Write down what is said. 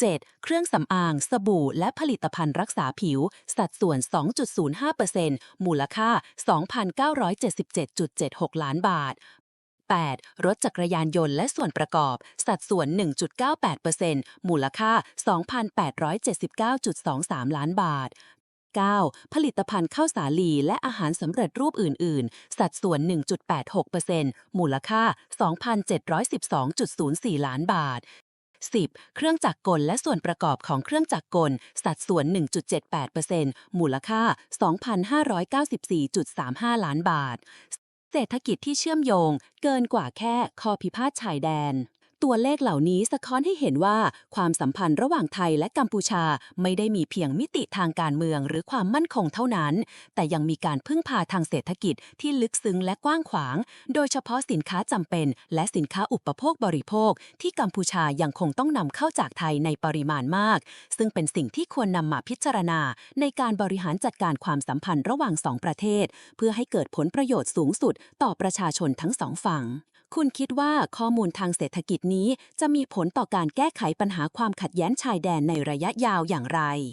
7. เครื่องสำอาง สบู่ และผลิตภัณฑ์รักษาผิว สัดส่วน 2.05%มูลค่า 2,977.76 ล้านบาท 8. รถจักรยานยนต์และส่วนประกอบ สัดส่วน 1.98%มูลค่า 2,879.23 ล้านบาท 9. ผลิตภัณฑ์ข้าวสาลีและอาหารสำเร็จรูปอื่น ๆ สัดส่วน 1.86%มูลค่า 2,712.04 ล้านบาท 10. เครื่องจักรกลและส่วนประกอบของเครื่องจักรกล สัดส่วน 1.78%มูลค่า 2,594.35 ล้านบาท เศรษฐกิจที่เชื่อมโยงเกินกว่าแค่ข้อพิพาทชายแดน ตัวเลขเหล่านี้สะท้อนให้เห็นว่าความสัมพันธ์ระหว่างไทยและกัมพูชาไม่ได้มีเพียงมิติทางการเมืองหรือความมั่นคงเท่านั้น แต่ยังมีการพึ่งพาทางเศรษฐกิจที่ลึกซึ้งและกว้างขวาง โดยเฉพาะสินค้าจำเป็น และสินค้าอุปโภคบริโภค ที่กัมพูชายังคงต้องนำเข้าจากไทยในปริมาณมาก ซึ่งเป็นสิ่งที่ควรนำมาพิจารณา ในการบริหารจัดการความสัมพันธ์ระหว่างสองประเทศ เพื่อให้เกิดผลประโยชน์สูงสุดต่อประชาชนทั้งสองฝั่ง คุณคิดว่าข้อมูลทางเศรษฐกิจนี้จะมีผลต่อการแก้ไขปัญหาความขัดแย้งชายแดนในระยะยาวอย่างไร